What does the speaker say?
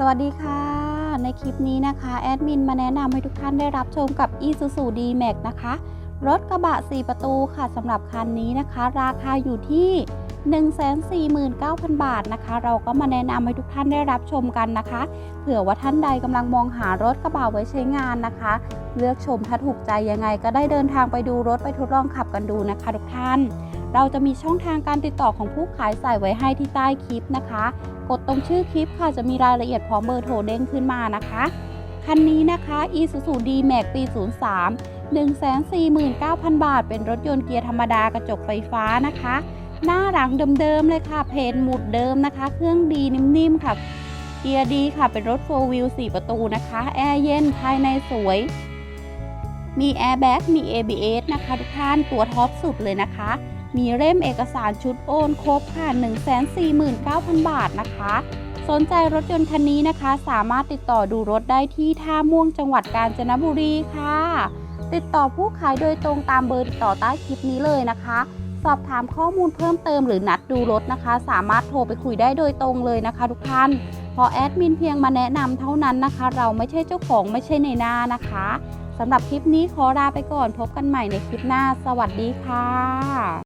สวัสดีค่ะ ในคลิปนี้นะคะ แอดมินมาแนะนำให้ทุกท่านได้รับชมกับ Isuzu D-Max นะคะ รถกระบะ 4 ประตูค่ะสำหรับคันนี้นะคะ ราคาอยู่ที่ 149,000 บาทนะคะ เราก็มาแนะนำให้ทุกท่านได้รับชมกันนะคะ เผื่อว่าท่านใดกำลังมองหารถกระบะไว้ใช้งานนะคะ เลือกชมถ้าถูกใจยังไงก็ได้เดินทางไปดูรถไปทดลองขับกันดูนะคะ ทุกท่าน เราจะมีช่องทางการติดต่อของผู้ขายใส่ไว้ให้ที่ใต้คลิปนะคะ กดตรงชื่อคลิปค่ะจะมีรายละเอียดพร้อมเบอร์โทรเด้งขึ้นมานะคะคันนี้นะคะ Isuzu D-Max ปี 03 149,000 บาท เป็นรถยนต์เกียร์ธรรมดากระจกไฟฟ้านะคะ หน้าหลังเดิมๆเลยค่ะ เพนหมุดเดิมนะคะ เครื่องดีนิ่มๆค่ะ เกียร์ดีค่ะ เป็นรถ4 wheel 4 ประตูนะคะ แอร์เย็นภายในสวย มีแอร์แบ็กมี ABS นะคะ ทุกท่าน ตัวท็อปสุดเลยนะคะ มีเล่มเอกสารชุดโอนครบค่ะ 149,000 บาทนะคะ สนใจรถยนต์คันนี้นะคะ สามารถติดต่อดูรถได้ที่ท่าม่วงจังหวัดกาญจนบุรีค่ะ ติดต่อผู้ขายโดยตรงตามเบอร์ติดต่อใต้คลิปนี้เลยนะคะ สอบถามข้อมูลเพิ่มเติมหรือนัดดูรถนะคะ สามารถโทรไปคุยได้โดยตรงเลยนะคะ ทุกท่านพอแอดมินเพียงมาแนะนำเท่านั้นนะคะ เราไม่ใช่เจ้าของไม่ใช่ในหน้านะคะสำหรับคลิปนี้ขอลาไปก่อนพบกันใหม่ในคลิปหน้า สวัสดีค่ะ